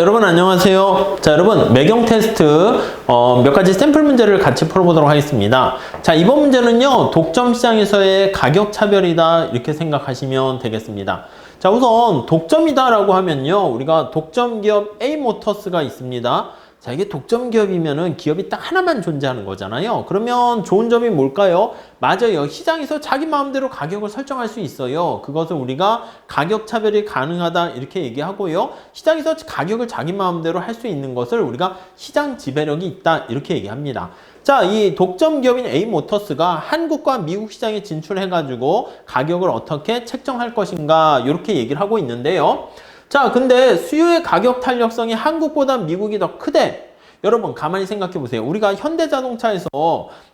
여러분 안녕하세요. 자 여러분 매경 테스트 어, 몇 가지 샘플 문제를 같이 풀어보도록 하겠습니다. 자 이번 문제는요 독점 시장에서의 가격 차별이다 이렇게 생각하시면 되겠습니다. 자 우선 독점이다라고 하면요 우리가 독점 기업 A 모터스가 있습니다. 자 이게 독점 기업이면은 기업이 딱 하나만 존재하는 거잖아요. 그러면 좋은 점이 뭘까요? 맞아요. 시장에서 자기 마음대로 가격을 설정할 수 있어요. 그것을 우리가 가격 차별이 가능하다 이렇게 얘기하고요. 시장에서 가격을 자기 마음대로 할 수 있는 것을 우리가 시장 지배력이 있다 이렇게 얘기합니다. 자, 이 독점 기업인 A 모터스가 한국과 미국 시장에 진출해가지고 가격을 어떻게 책정할 것인가 이렇게 얘기를 하고 있는데요. 자, 근데 수요의 가격 탄력성이 한국보다 미국이 더 크대. 여러분 가만히 생각해 보세요. 우리가 현대자동차에서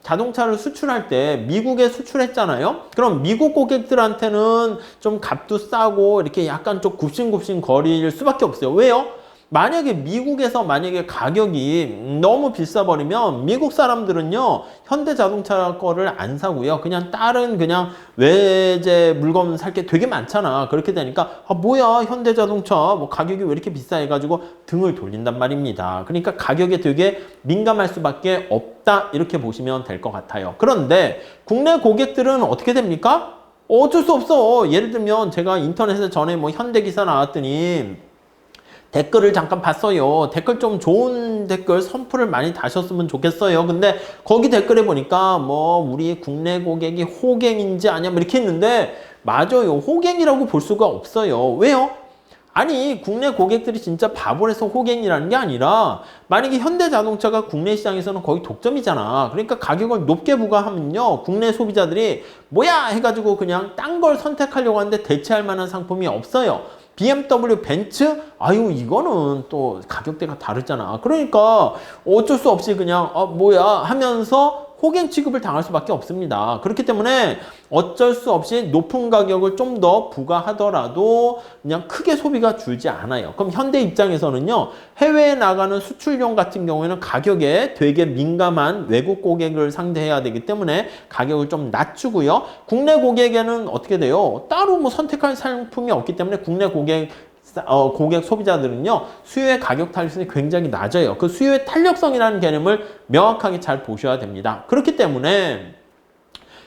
자동차를 수출할 때 미국에 수출했잖아요. 그럼 미국 고객들한테는 좀 값도 싸고 이렇게 약간 좀 굽신굽신 거릴 수밖에 없어요. 왜요? 만약에 미국에서 만약에 가격이 너무 비싸 버리면 미국 사람들은요 현대 자동차 거를 안 사고요. 그냥 다른 그냥 외제 물건 살 게 되게 많잖아. 그렇게 되니까 아 뭐야 현대 자동차. 뭐 가격이 왜 이렇게 비싸 해가지고 등을 돌린단 말입니다. 그러니까 가격에 되게 민감할 수밖에 없다. 이렇게 보시면 될 것 같아요. 그런데 국내 고객들은 어떻게 됩니까? 어쩔 수 없어. 예를 들면 제가 인터넷에 전에 뭐 현대 기사 나왔더니 댓글을 잠깐 봤어요. 댓글 좀 좋은 댓글 선풀을 많이 다셨으면 좋겠어요. 근데 거기 댓글에 보니까 뭐 우리 국내 고객이 호갱인지 아니야 뭐 이렇게 했는데 맞아요. 호갱이라고 볼 수가 없어요. 왜요? 아니 국내 고객들이 진짜 바보라서 호갱이라는 게 아니라 만약에 현대자동차가 국내 시장에서는 거의 독점이잖아 그러니까 가격을 높게 부과하면요 국내 소비자들이 뭐야 해가지고 그냥 딴 걸 선택하려고 하는데 대체할 만한 상품이 없어요 BMW, 벤츠, 아유 이거는 또 가격대가 다르잖아. 그러니까 어쩔 수 없이 그냥 아 뭐야 하면서 호갱 취급을 당할 수밖에 없습니다. 그렇기 때문에 어쩔 수 없이 높은 가격을 좀 더 부과하더라도 그냥 크게 소비가 줄지 않아요. 그럼 현대 입장에서는요, 해외에 나가는 수출용 같은 경우에는 가격에 되게 민감한 외국 고객을 상대해야 되기 때문에 가격을 좀 낮추고요. 국내 고객에는 어떻게 돼요? 따로 뭐 선택할 상품이 없기 때문에 국내 고객 어, 고객 소비자들은요 수요의 가격 탄력성이 굉장히 낮아요. 그 수요의 탄력성이라는 개념을 명확하게 잘 보셔야 됩니다. 그렇기 때문에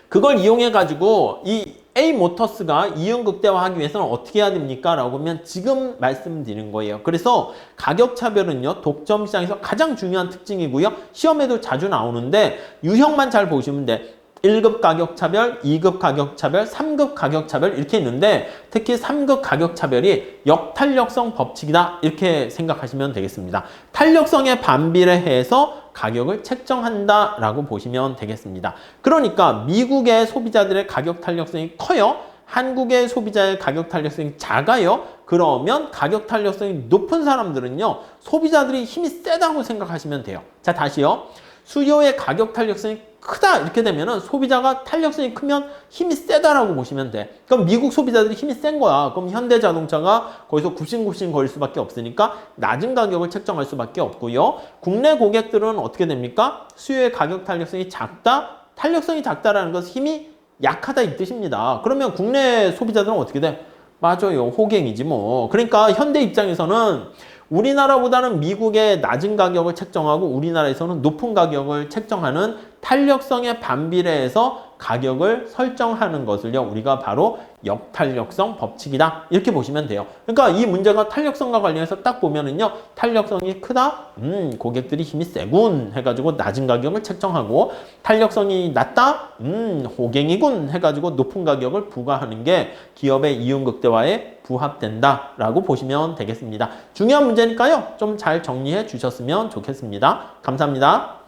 그걸 이용해 가지고 이 A 모터스가 이윤 극대화하기 위해서는 어떻게 해야 됩니까? 라고 하면 지금 말씀드리는 거예요. 그래서 가격 차별은요, 독점 시장에서 가장 중요한 특징이고요. 시험에도 자주 나오는데 유형만 잘 보시면 돼. 1급 가격 차별, 2급 가격 차별, 3급 가격 차별 이렇게 있는데 특히 3급 가격 차별이 역탄력성 법칙이다 이렇게 생각하시면 되겠습니다. 탄력성에 반비례해서 가격을 책정한다라고 보시면 되겠습니다. 그러니까 미국의 소비자들의 가격 탄력성이 커요. 한국의 소비자의 가격 탄력성이 작아요. 그러면 가격 탄력성이 높은 사람들은요. 소비자들이 힘이 세다고 생각하시면 돼요. 자, 다시요. 수요의 가격 탄력성이 크다 이렇게 되면은 소비자가 탄력성이 크면 힘이 세다라고 보시면 돼. 그럼 미국 소비자들이 힘이 센 거야. 그럼 현대자동차가 거기서 굽신굽신 거릴 수밖에 없으니까 낮은 가격을 책정할 수밖에 없고요. 국내 고객들은 어떻게 됩니까? 수요의 가격 탄력성이 작다. 탄력성이 작다라는 것은 힘이 약하다 이 뜻입니다. 그러면 국내 소비자들은 어떻게 돼? 맞아요. 호갱이지 뭐. 그러니까 현대 입장에서는 우리나라보다는 미국의 낮은 가격을 책정하고 우리나라에서는 높은 가격을 책정하는 탄력성에 반비례해서 가격을 설정하는 것을요 우리가 바로 역탄력성 법칙이다. 이렇게 보시면 돼요. 그러니까 이 문제가 탄력성과 관련해서 딱 보면은요 탄력성이 크다? 음 고객들이 힘이 세군 해가지고 낮은 가격을 책정하고 탄력성이 낮다? 음 호갱이군 해가지고 높은 가격을 부과하는 게 기업의 이윤 극대화에 부합된다 라고 보시면 되겠습니다. 중요한 문제니까요. 좀 잘 정리해 주셨으면 좋겠습니다. 감사합니다